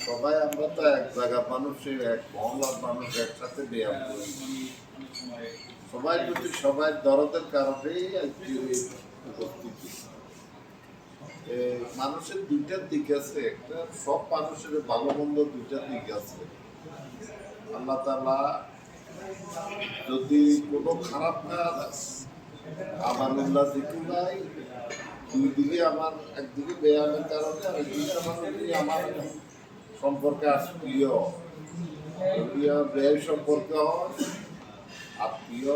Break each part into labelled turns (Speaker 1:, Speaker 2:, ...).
Speaker 1: সবাই আমরা তো এক জায়গার মানুষের এক মহল্লার মানুষ, একসাথে ব্যায়াম করি। সবাই প্রতি সবাই দরদের কারণেই আজকে এই উপস্থিতি এ, মানুষের দুইটা দিক আছে, একটা সব মানুষের ভালো মন্দ দুইটা দিক আছে। আল্লাহ তালা যদি কোনো খারাপ কাজ আমার উল্লাহ দিকে নাই, দুই দিকে আমার একদিকে ব্যায়ামের কারণে আর একদিকে আমার আমার সম্পর্কে আত্মীয়। প্রিয় ব্যয় সম্পর্কে হয়, আত্মীয়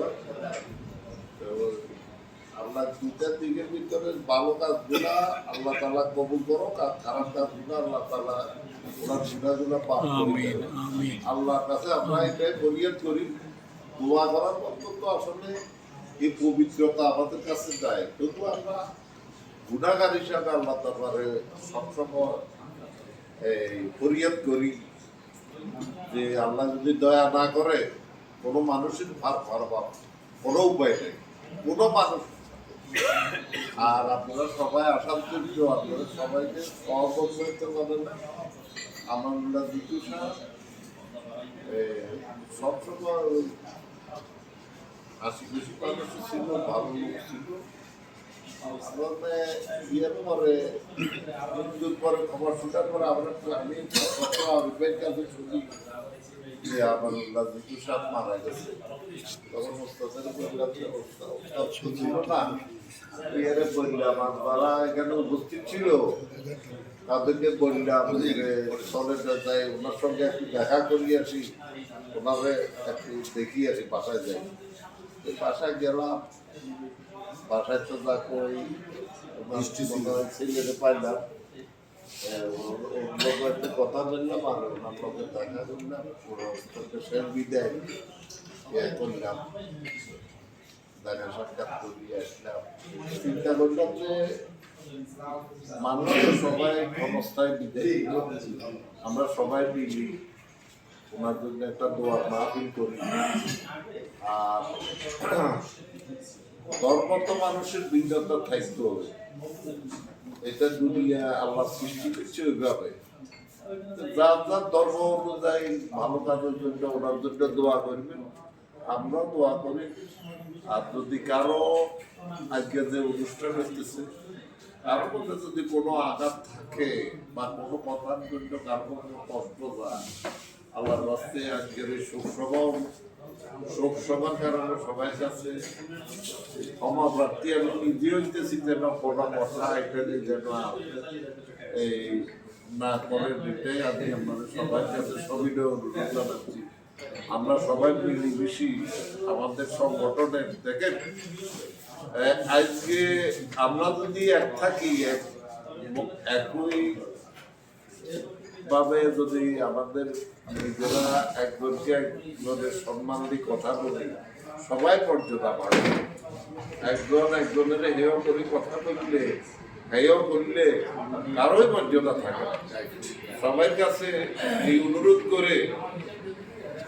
Speaker 1: আল্লাহ দুটার দিকের ভিতরে ভালো কাজগুলা আল্লাহ তালা কবুল করো আর খারাপ কাজগুলা আল্লাহ তালা ওনার গুণাগুলা পাপ আল্লাহর কাছে আমরা এটাই ফরিয়াদ করি দোয়া করার মতো তো আসলে এই পবিত্রতা আমাদের কাছে দেয় তবু আমরা গুণাগার হিসাবে আল্লাহ তারপরে সবসময় এই ফরিয়াদ করি যে আল্লাহ যদি দয়া না করে কোনো মানুষের ভার পারবা কোনো উপায় নেই। কোনো মানুষ আর আপনারা সবাই জন্য আপনারা সবাইকে সহকর্মিত করেন আমরা দিতু সাহেব সবসময় ছিল, ভালো ছিল। খবর পরে আমি আবিবের কাছে শুনি যে আমার রাজনীতি সাহেব মারা গেছে। তখন ওস্তাদের বললাম যে ওস্তাদ ওস্তাদ তো ছিল না। বিয়েরে বললাম আর এখানে উপস্থিত ছিল তাদেরকে বললাম যে চলে যাই ওনার সঙ্গে একটু দেখা করি আসি ওনারে একটু দেখি আসি বাসায় যাই। বাসায় গেলাম বাসায় তো যা হয় ছেলেরে পাইলাম। একটা কথা বললাম আর ওনার লোকে দেখা করলাম ওরা বিদায় করলাম দেখা সাক্ষাৎ আসলাম। চিন্তা করলাম যে মানুষ সবাই বিদায় আমরা সবাই মিলি ওনার জন্য একটা দোয়ার মাহফিল করি। আর ধর্ম তো মানুষের ভিন্নতা থাকতে হবে। এটা দুনিয়া আল্লাহ সৃষ্টি করছে ওইভাবে। যার যার ধর্ম অনুযায়ী ভালো কাজের জন্য ওনার জন্য দোয়া করবেন। আমরাও দোয়া করি আর যদি কারও আজকে যে অনুষ্ঠান হইতেছে, কারও মধ্যে যদি কোনো আঘাত থাকে বা কোনো কথার জন্য কারও কোনো কষ্ট যায় আল্লাহর রাস্তে আজকের এই শোক সভাও শোক সভার কারণে সবাই কাছে ক্ষমা প্রার্থী আমি নিজে হইতেছি যেন কোনো কথা এখানে যেন এই না করে দিতে আমি আমাদের সবার কাছে সবিনয় অনুরোধ জানাচ্ছি। আমরা সবাই মিলেমিশি আমাদের সংগঠনের, দেখেন আজকে আমরা যদি এক থাকি, এক, একই ভাবে যদি আমাদের নিজেরা একজনকে একজনের সম্মান দিয়ে কথা বলি, সবাই মর্যাদা পাবে একজন একজনের হেয় করে কথা বললে, হেয় করলে কারোই মর্যাদা থাকে না। সবার কাছে এই অনুরোধ করে